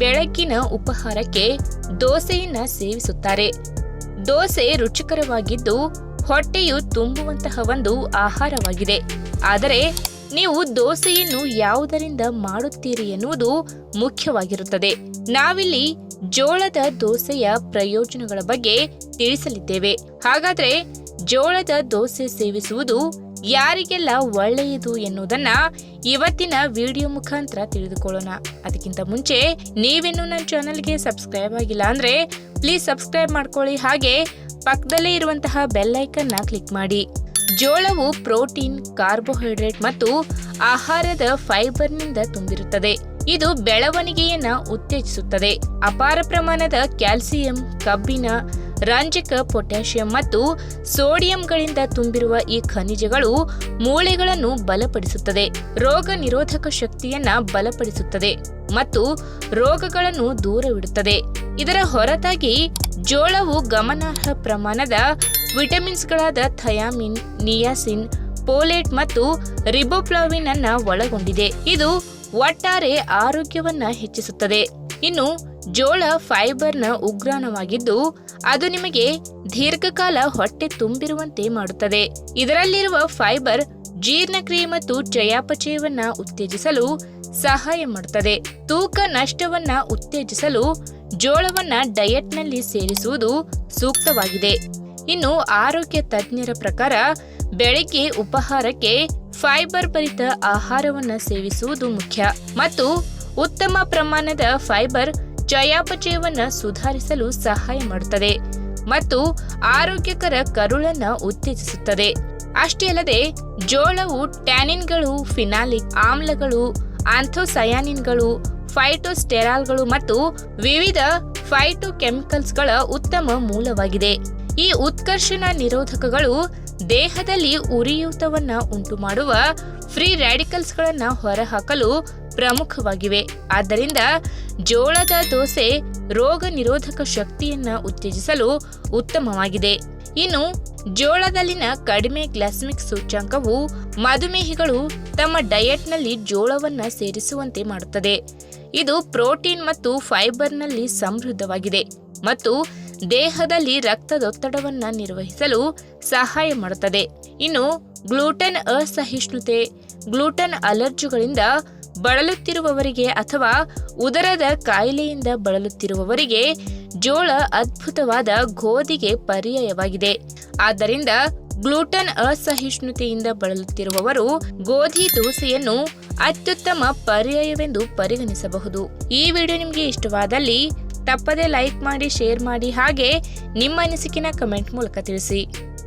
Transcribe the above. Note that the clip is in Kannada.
ಬೆಳಗ್ಗಿನ ಉಪಹಾರಕ್ಕೆ ದೋಸೆಯನ್ನ ಸೇವಿಸುತ್ತಾರೆ. ದೋಸೆ ರುಚಿಕರವಾಗಿದ್ದು ಹೊಟ್ಟೆಯು ತುಂಬುವಂತಹ ಒಂದು ಆಹಾರವಾಗಿದೆ. ಆದರೆ ನೀವು ದೋಸೆಯನ್ನು ಯಾವುದರಿಂದ ಮಾಡುತ್ತೀರಿ ಎನ್ನುವುದು ಮುಖ್ಯವಾಗಿರುತ್ತದೆ. ನಾವಿಲ್ಲಿ ಜೋಳದ ದೋಸೆಯ ಪ್ರಯೋಜನಗಳ ಬಗ್ಗೆ ತಿಳಿಸಲಿದ್ದೇವೆ. ಹಾಗಾದರೆ ಜೋಳದ ದೋಸೆ ಸೇವಿಸುವುದು ಯಾರಿಗೆಲ್ಲ ಒಳ್ಳೆಯದು ಎನ್ನುವುದನ್ನ ಇವತ್ತಿನ ವಿಡಿಯೋ ಮುಖಾಂತರ ತಿಳಿದುಕೊಳ್ಳೋಣ. ಅದಕ್ಕಿಂತ ಮುಂಚೆ ನೀವಿನ್ನು ನನ್ನ ಚಾನಲ್ಗೆ ಸಬ್ಸ್ಕ್ರೈಬ್ ಆಗಿಲ್ಲ ಅಂದ್ರೆ ಪ್ಲೀಸ್ ಸಬ್ಸ್ಕ್ರೈಬ್ ಮಾಡ್ಕೊಳ್ಳಿ. ಹಾಗೆ ಪಕ್ಕದಲ್ಲೇ ಇರುವಂತಹ ಬೆಲ್ನ ಕ್ಲಿಕ್ ಮಾಡಿ. ಜೋಳವು ಪ್ರೋಟೀನ್, ಕಾರ್ಬೋಹೈಡ್ರೇಟ್ ಮತ್ತು ಆಹಾರದ ಫೈಬರ್ನಿಂದ ತುಂಬಿರುತ್ತದೆ. ಇದು ಬೆಳವಣಿಗೆಯನ್ನ ಉತ್ತೇಜಿಸುತ್ತದೆ. ಅಪಾರ ಪ್ರಮಾಣದ ಕ್ಯಾಲ್ಸಿಯಂ, ಕಬ್ಬಿಣ ರಂಜಕ, ಪೊಟ್ಯಾಷಿಯಂ ಮತ್ತು ಸೋಡಿಯಂಗಳಿಂದ ತುಂಬಿರುವ ಈ ಖನಿಜಗಳು ಮೂಳೆಗಳನ್ನು ಬಲಪಡಿಸುತ್ತದೆ. ರೋಗ ನಿರೋಧಕ ಶಕ್ತಿಯನ್ನ ಬಲಪಡಿಸುತ್ತದೆ ಮತ್ತು ರೋಗಗಳನ್ನು ದೂರವಿಡುತ್ತದೆ. ಇದರ ಹೊರತಾಗಿ ಜೋಳವು ಗಮನಾರ್ಹ ಪ್ರಮಾಣದ ವಿಟಮಿನ್ಸ್ಗಳಾದ ಥಯಾಮಿನ್, ನಿಯಾಸಿನ್, ಪೋಲೇಟ್ ಮತ್ತು ರಿಬೋಪ್ಲಾವಿನ್ ಅನ್ನ ಒಳಗೊಂಡಿದೆ. ಇದು ಒಟ್ಟಾರೆ ಆರೋಗ್ಯವನ್ನ ಹೆಚ್ಚಿಸುತ್ತದೆ. ಇನ್ನು ಜೋಳ ಫೈಬರ್ನ ಉಗ್ರಾಣವಾಗಿದ್ದು, ಅದು ನಿಮಗೆ ದೀರ್ಘಕಾಲ ಹೊಟ್ಟೆ ತುಂಬಿರುವಂತೆ ಮಾಡುತ್ತದೆ. ಇದರಲ್ಲಿರುವ ಫೈಬರ್ ಜೀರ್ಣಕ್ರಿಯೆ ಮತ್ತು ಚಯಾಪಚಯವನ್ನ ಉತ್ತೇಜಿಸಲು ಸಹಾಯ ಮಾಡುತ್ತದೆ. ತೂಕ ನಷ್ಟವನ್ನ ಉತ್ತೇಜಿಸಲು ಜೋಳವನ್ನ ಡಯಟ್ನಲ್ಲಿ ಸೇರಿಸುವುದು ಸೂಕ್ತವಾಗಿದೆ. ಇನ್ನು ಆರೋಗ್ಯ ತಜ್ಞರ ಪ್ರಕಾರ, ಬೆಳಗ್ಗೆ ಉಪಹಾರಕ್ಕೆ ಫೈಬರ್ ಭರಿತ ಆಹಾರವನ್ನ ಸೇವಿಸುವುದು ಮುಖ್ಯ. ಮತ್ತು ಉತ್ತಮ ಪ್ರಮಾಣದ ಫೈಬರ್ ಚಯಾಪಚಯವನ್ನ ಸುಧಾರಿಸಲು ಸಹಾಯ ಮಾಡುತ್ತದೆ ಮತ್ತು ಆರೋಗ್ಯಕರ ಕರುಳನ್ನು ಉತ್ತೇಜಿಸುತ್ತದೆ. ಅಷ್ಟೇ ಅಲ್ಲದೆ, ಜೋಳವು ಟ್ಯಾನಿನ್ಗಳು, ಫಿನಾಲಿಕ್ ಆಮ್ಲಗಳು, ಆಂಥೋಸಯಾನಿನ್ಗಳು, ಫೈಟೋಸ್ಟೆರಾಲ್ಗಳು ಮತ್ತು ವಿವಿಧ ಫೈಟೋಕೆಮಿಕಲ್ಸ್ಗಳ ಉತ್ತಮ ಮೂಲವಾಗಿದೆ. ಈ ಉತ್ಕರ್ಷಣ ನಿರೋಧಕಗಳು ದೇಹದಲ್ಲಿ ಉರಿಯೂತವನ್ನು ಉಂಟು ಮಾಡುವ ಫ್ರೀ ರ್ಯಾಡಿಕಲ್ಸ್ಗಳನ್ನು ಹೊರಹಾಕಲು ಪ್ರಮುಖವಾಗಿವೆ. ಆದ್ದರಿಂದ ಜೋಳದ ದೋಸೆ ರೋಗ ನಿರೋಧಕ ಶಕ್ತಿಯನ್ನು ಉತ್ತೇಜಿಸಲು ಉತ್ತಮವಾಗಿದೆ. ಇನ್ನು ಜೋಳದಲ್ಲಿನ ಕಡಿಮೆ ಗ್ಲಾಸ್ಮಿಕ್ ಸೂಚ್ಯಂಕವು ಮಧುಮೇಹಿಗಳು ತಮ್ಮ ಡಯಟ್ನಲ್ಲಿ ಜೋಳವನ್ನು ಸೇರಿಸುವಂತೆ ಮಾಡುತ್ತದೆ. ಇದು ಪ್ರೋಟೀನ್ ಮತ್ತು ಫೈಬರ್ನಲ್ಲಿ ಸಮೃದ್ಧವಾಗಿದೆ ಮತ್ತು ದೇಹದಲ್ಲಿ ರಕ್ತದೊತ್ತಡವನ್ನು ನಿರ್ವಹಿಸಲು ಸಹಾಯ ಮಾಡುತ್ತದೆ. ಇನ್ನು ಗ್ಲೂಟನ್ ಅಸಹಿಷ್ಣುತೆ, ಗ್ಲೂಟನ್ ಅಲರ್ಜಿಗಳಿಂದ ಬಳಲುತ್ತಿರುವವರಿಗೆ ಅಥವಾ ಉದರದ ಕಾಯಿಲೆಯಿಂದ ಬಳಲುತ್ತಿರುವವರಿಗೆ ಜೋಳ ಅದ್ಭುತವಾದ ಗೋಧಿಗೆ ಪರ್ಯಾಯವಾಗಿದೆ. ಆದ್ದರಿಂದ ಗ್ಲೂಟನ್ ಅಸಹಿಷ್ಣುತೆಯಿಂದ ಬಳಲುತ್ತಿರುವವರು ಗೋಧಿ ದೋಸೆಯನ್ನು ಅತ್ಯುತ್ತಮ ಪರ್ಯಾಯವೆಂದು ಪರಿಗಣಿಸಬಹುದು. ಈ ವಿಡಿಯೋ ನಿಮಗೆ ಇಷ್ಟವಾದಲ್ಲಿ ತಪ್ಪದೇ ಲೈಕ್ ಮಾಡಿ, ಶೇರ್ ಮಾಡಿ ಹಾಗೆ ನಿಮ್ಮ ಅನಿಸಿಕೆನ ಕಮೆಂಟ್ ಮೂಲಕ ತಿಳಿಸಿ.